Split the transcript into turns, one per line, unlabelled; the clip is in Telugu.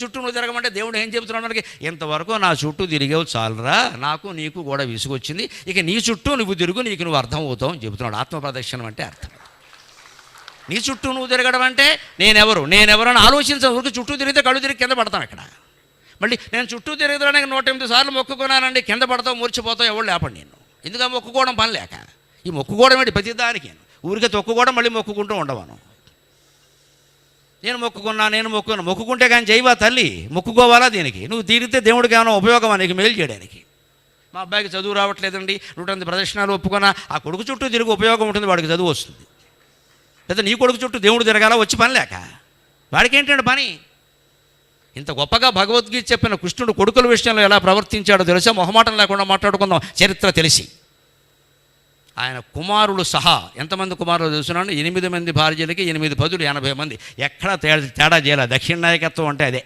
చుట్టూ నువ్వు తిరగమంటే దేవుడు ఏం చెబుతున్నాడు మనకి? ఇంతవరకు నా చుట్టూ తిరిగేవు చాలరా నాకు నీకు కూడా విసుగొచ్చింది ఇక నీ చుట్టూ నువ్వు తిరుగు నీకు నువ్వు అర్థం అవుతావు అని చెబుతున్నాడు. ఆత్మప్రదక్షిణం అంటే అర్థం. నీ చుట్టూ నువ్వు తిరగడం అంటే నేనెవరు? నేనెవరు అని ఆలోచించడం ఊరికి చుట్టూ తిరిగితే కళ్ళు తిరిగి కింద పడతాను అక్కడ. మళ్ళీ నేను చుట్టూ తిరగడానికి నూట ఎనిమిది సార్లు మొక్కుకున్నానండి కింద పడతావు మూర్చిపోతావు ఎవరు లేపండి నేను ఎందుకు మొక్కుకోవడం పని లేక? ఈ మొక్కుకోవడం ఏంటి? ప్రతిదానికి ఊరికే తొక్కుకోవడం మళ్ళీ మొక్కుకుంటూ ఉండవాను. నేను మొక్కుకున్నా నేను మొక్కుకున్నా. మొక్కుకుంటే కానీ చేయవా తల్లి మొక్కుకోవాలా దీనికి? నువ్వు తీరితే దేవుడికి ఏమైనా ఉపయోగమా నీకు మేలు చేయడానికి? మా అబ్బాయికి చదువు రావట్లేదండి నూట ఎనిమిది ప్రదర్శనలు ఒప్పుకున్నా ఆ కొడుకు చుట్టూ తిరిగి ఉపయోగం ఉంటుంది వాడికి చదువు వస్తుంది. లేదా నీ కొడుకు చుట్టూ దేవుడు తిరగాల వచ్చి పని లేక? వాడికి ఏంటంటే పని? ఇంత గొప్పగా భగవద్గీత చెప్పిన కృష్ణుడు కొడుకుల విషయంలో ఎలా ప్రవర్తించాడో తెలుసా? మొహమాటం లేకుండా మాట్లాడుకుందాం. చరిత్ర తెలిసి. ఆయన కుమారులు సహా ఎంతమంది కుమారులు చూస్తున్నాను ఎనిమిది మంది భార్యలకి ఎనిమిది పదులు ఎనభై మంది. ఎక్కడా తేడా తేడా చేయాలి దక్షిణ నాయకత్వం అంటే అదే.